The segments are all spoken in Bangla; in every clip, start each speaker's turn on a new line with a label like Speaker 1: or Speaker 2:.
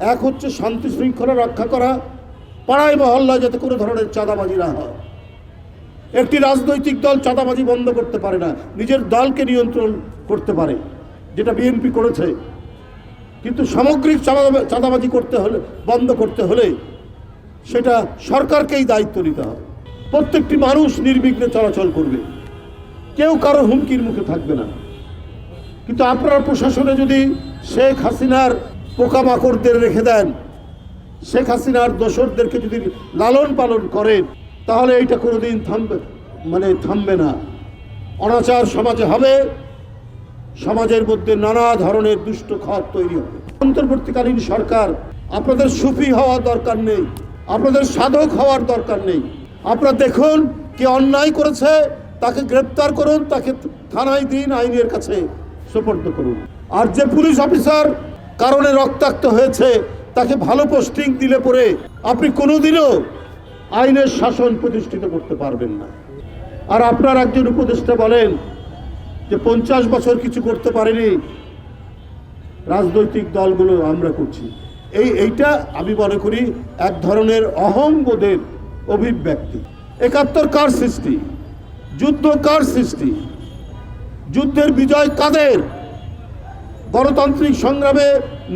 Speaker 1: এক হচ্ছে শান্তি শৃঙ্খলা রক্ষা করা, পাড়ায় মহল্লায় যাতে কোনো ধরনের চাঁদাবাজি না হয়। একটি রাজনৈতিক দল চাঁদাবাজি বন্ধ করতে পারে না, নিজের দলকে নিয়ন্ত্রণ করতে পারে, যেটা বিএনপি করেছে। কিন্তু সামগ্রিক চাঁদা- চাঁদাবাজি করতে হলে, বন্ধ করতে হলে সেটা সরকারকেই দায়িত্ব নিতে হবে। প্রত্যেকটি মানুষ নির্বিঘ্নে চলাচল করবে। কেউ কারও হুমকির মুখে থাকবে না। কিন্তু আপনার প্রশাসনে যদি শেখ হাসিনার পোকামাকড়দের রেখে দেন। শেখ হাসিনার দোসরদেরকে যদি লালন পালন করেন, তাহলে এইটা কোনোদিন থামবে মানে থামবে না। অনাচার সমাজে হবে, সমাজের মধ্যে নানা ধরনের দুষ্ট খত তৈরি হবে। অন্তর্বর্তীকালীন সরকার, আপনাদের সুফি হওয়ার দরকার নেই, আপনাদের সাধক হওয়ার দরকার নেই। আপনারা দেখুন কে অন্যায় করেছে, তাকে গ্রেপ্তার করুন, তাকে থানায় দিন, আইনের কাছে সোপর্দ করুন। আর যে পুলিশ অফিসার কারণে রক্তাক্ত হয়েছে, তাকে ভালো পোস্টিং দিলে পরে আপনি কোনোদিনও আইনের শাসন প্রতিষ্ঠিত করতে পারবেন না। আর আপনার একজন উপদেষ্টা বলেন যে, পঞ্চাশ বছর কিছু করতে পারেনি, রাজনৈতিক দলগুলো আমরা করছি। এই, এইটা আমি মনে করি এক ধরনের অহংবোধের অভিব্যক্তি। একাত্তর কার সৃষ্টি? যুদ্ধ কার সৃষ্টি? যুদ্ধের বিজয় কাদের? গণতান্ত্রিক সংগ্রামে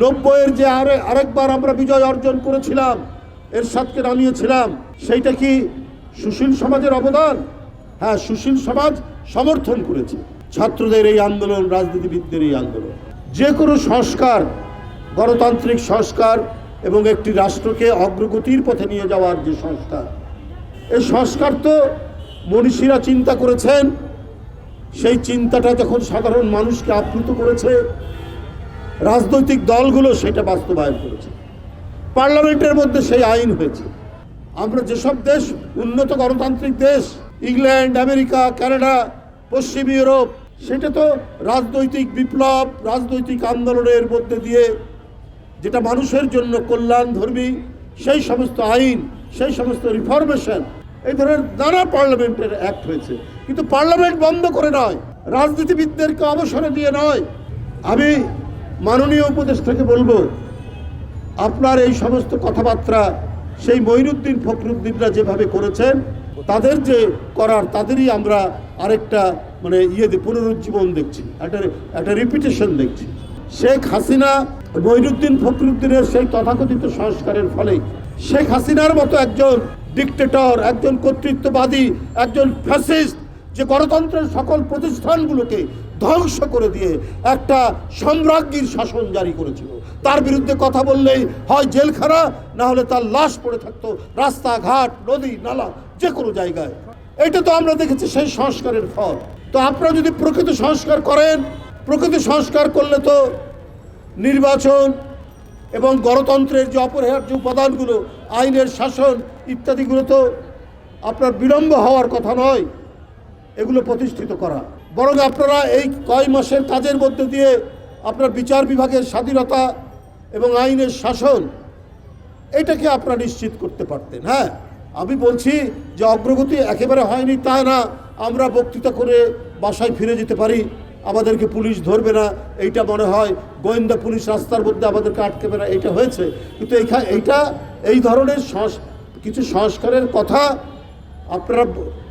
Speaker 1: নব্বইয়ের যে আরে আরেকবার আমরা বিজয় অর্জন করেছিলাম এর সাথে নামিয়েছিলাম, সেইটা কি সুশীল সমাজের অবদান? হ্যাঁ সুশীল সমাজ সমর্থন করেছে ছাত্রদের এই আন্দোলন, রাজনীতিবিদদের এই আন্দোলন। যে কোনো সংস্কার, গণতান্ত্রিক সংস্কার এবং একটি রাষ্ট্রকে অগ্রগতির পথে নিয়ে যাওয়ার যে সংস্কার, এই সংস্কার তো মনীষীরা চিন্তা করেছেন সেই চিন্তাটা যখন সাধারণ মানুষকে আপ্লুত করেছে, রাজনৈতিক দলগুলো সেটা বাস্তবায়ন করেছে। পার্লামেন্টের মধ্যে সেই আইন হয়েছে। আমরা যেসব দেশ, উন্নত গণতান্ত্রিক দেশ, ইংল্যান্ড, আমেরিকা, কানাডা, পশ্চিম ইউরোপ, সেটা তো রাজনৈতিক বিপ্লব, রাজনৈতিক আন্দোলনের মধ্যে দিয়ে যেটা মানুষের জন্য কল্যাণ ধর্মী সেই সমস্ত আইন, সেই সমস্ত রিফরমেশন এই ধরনের নানা পার্লামেন্টের অ্যাক্ট হয়েছে। কিন্তু পার্লামেন্ট বন্ধ করে নয়, রাজনীতিবিদদেরকে অবসরে দিয়ে নয়। আমি মাননীয় উপদেষ্টাকে বলব, আপনার এই সমস্ত কথাবার্তা সেই মঈনুদ্দিন ফখরুদ্দিনরা যেভাবে করেছেন, তাদের যে করার, তাদেরই আমরা আরেকটা মানে ইয়ে পুনরুজ্জীবন দেখছি, একটা একটা রিপিটেশন দেখছি। শেখ হাসিনা, মঈনুদ্দিন ফখরুদ্দিনের সেই তথাকথিত সংস্কারের ফলে শেখ হাসিনার মতো একজন ডিকটেটর একজন কর্তৃত্ববাদী, একজন ফ্যাসিস্ট যে গণতন্ত্রের সকল প্রতিষ্ঠানগুলোকে ধ্বংস করে দিয়ে একটা সম্রাজ্ঞীর শাসন জারি করেছিল। তার বিরুদ্ধে কথা বললেই হয় জেলখানা, না হলে তার লাশ পড়ে থাকতো রাস্তাঘাট, নদী, নালা, যে কোনো জায়গায়। এটা তো আমরা দেখেছি সেই সংস্কারের ফল। তো আপনারা যদি প্রকৃত সংস্কার করেন, প্রকৃত সংস্কার করলে তো নির্বাচন এবং গণতন্ত্রের যে অপরিহার্য উপাদানগুলো, আইনের শাসন ইত্যাদিগুলো তো আপনার বিলম্ব হওয়ার কথা নয়, এগুলো প্রতিষ্ঠিত করা। বরং আপনারা এই কয় মাসের কাজের মধ্যে দিয়ে আপনার বিচার বিভাগের স্বাধীনতা এবং আইনের শাসন, এটাকে আপনারা নিশ্চিত করতে পারতেন। হ্যাঁ আমি বলছি যে অগ্রগতি একেবারে হয়নি তা না, আমরা বক্তৃতা করে বাসায় ফিরে যেতে পারি। আমাদেরকে পুলিশ ধরবে না, এইটা মনে হয় গোয়েন্দা পুলিশ রাস্তার মধ্যে আমাদেরকে আটকেবে না এইটা হয়েছে। কিন্তু এইখা, এইটা, এই ধরনের কিছু সংস্কারের কথা আপনারা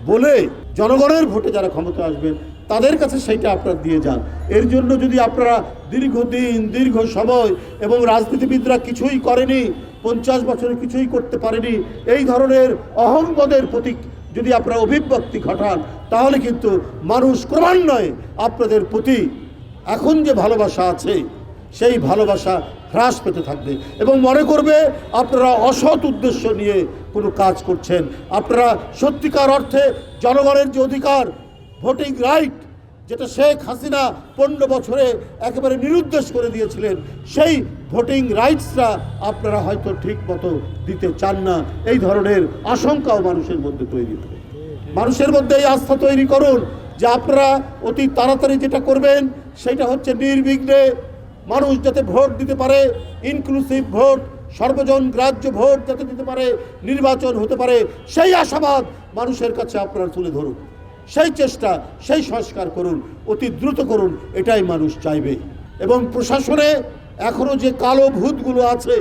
Speaker 1: বলে জনগণের ভোটে যারা ক্ষমতা আসবেন, তাদের কাছে সেইটা আপনারা দিয়ে যান। এর জন্য যদি আপনারা দীর্ঘদিন, দীর্ঘ সময় এবং রাজনীতিবিদরা কিছুই করেনি, পঞ্চাশ বছরে কিছুই করতে পারেনি, এই ধরনের অহংবোধের প্রতীক যদি আপনারা অভিব্যক্তি ঘটান, তাহলে কিন্তু মানুষ ক্রমান্বয়ে আপনাদের প্রতি এখন যে ভালোবাসা আছে, সেই ভালোবাসা হ্রাস পেতে থাকবে। এবং মনে করবে আপনারা অসৎ উদ্দেশ্য নিয়ে কোনো কাজ করছেন। আপনারা সত্যিকার অর্থে জনগণের যে অধিকার, ভোটিং রাইট, যেটা শেখ হাসিনা পনেরো বছরে একেবারে নিরুদ্দেশ করে দিয়েছিলেন, সেই ভোটিং রাইটসটা আপনারা হয়তো ঠিক মতো দিতে চান না। এই ধরনের আশঙ্কাও মানুষের মধ্যে তৈরি হবে। মানুষের মধ্যে এই আস্থা তৈরি করুন যে আপনারা অতি তাড়াতাড়ি যেটা করবেন, সেটা হচ্ছে নির্বিঘ্নে মানুষ যাতে ভোট দিতে পারে ইনক্লুসিভ ভোট, সর্বজন গ্রাহ্য ভোট যাতে দিতে পারে, নির্বাচন হতে পারে, সেই আশাবাদ মানুষের কাছে আপনারা তুলে ধরুন। সেই চেষ্টা, সেই সংস্কার করুন, অতি দ্রুত করুন, এটাই মানুষ চাইবে। এবং প্রশাসনে এখনও যে কালো ভূতগুলো আছে,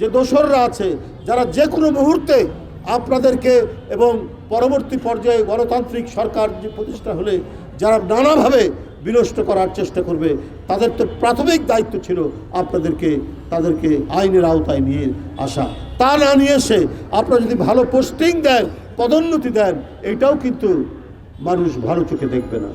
Speaker 1: যে দোসররা আছে, যারা যে কোনো মুহূর্তে আপনাদেরকে এবং পরবর্তী পর্যায়ে গণতান্ত্রিক সরকার যে প্রতিষ্ঠা হলে যারা নানাভাবে বিনষ্ট করার চেষ্টা করবে, তাদের তো প্রাথমিক দায়িত্ব ছিল আপনাদেরকে, তাদেরকে আইনের আওতায় নিয়ে আসা। তা না নিয়ে এসে আপনারা যদি ভালো পোস্টিং দেন, পদোন্নতি দেন, এটাও কিন্তু মানুষ ভালো চোখে দেখবে না।